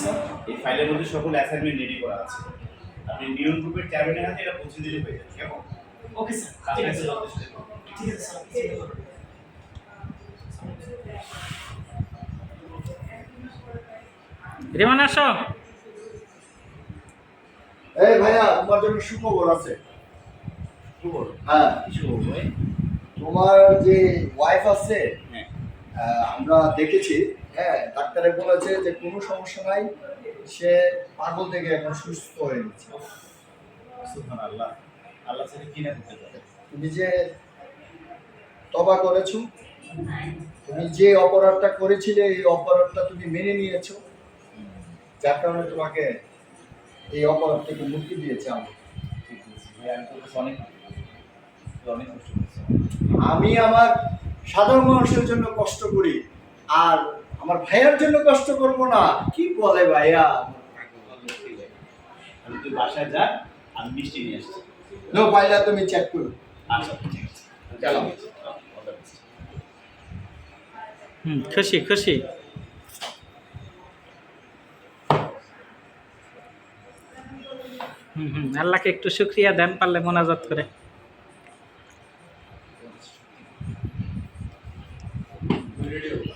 Sir এই ফাইলের মধ্যে সকল অ্যাসাইনমেন্ট রেডি করা আছে। আপনি নিয়ম গ্রুপের চেয়ারম্যানের হাতে এটা পৌঁছে দিলে হয়ে যাবে কেমন? ওকে স্যার ঠিক আছে। ঠিক আছে স্যার চিন্তা রেমান আসো। এই ভাইয়া তোমার জন্য সুখবর আছে। খবর হ্যাঁ। কিছু বলব এই? তোমার যে ওয়াইফ আছে হ্যাঁ আমরা দেখেছি হ্যাঁ ডাক্তারে বলেছে যে কোনো সমস্যা নাই সে পাগল থেকে এখন সুস্থ হয়ে গেছে। আল্লাহ আল্লাহ সাথে কি না পারে? তুমি যে তবা করেছ তুমি যে অপরাধটা করেছিলে এই অপরাধটা তুমি মেনে নিয়েছো। যার কারণে তোমাকে এই অপরাধ থেকে মুক্তি দিয়েছে আমি অনেক অনেক আমি আমার সাধারণ মানুষের জন্য কষ্ট করি আর আমার ভাইয়ার জন্য কষ্ট করব না। কি বলে ভাইয়া? আমি তুই বাসায় যা আমি মিষ্টি নিয়ে আসছি। নো পাইলা তুমি চেক করো। আচ্ছা ঠিক আছে। চলো। হুম খুশি খুশি। হুম হুম আল্লাহকে একটু শুক্রিয়া দেন পারলে মোনাজাত করে। রেডি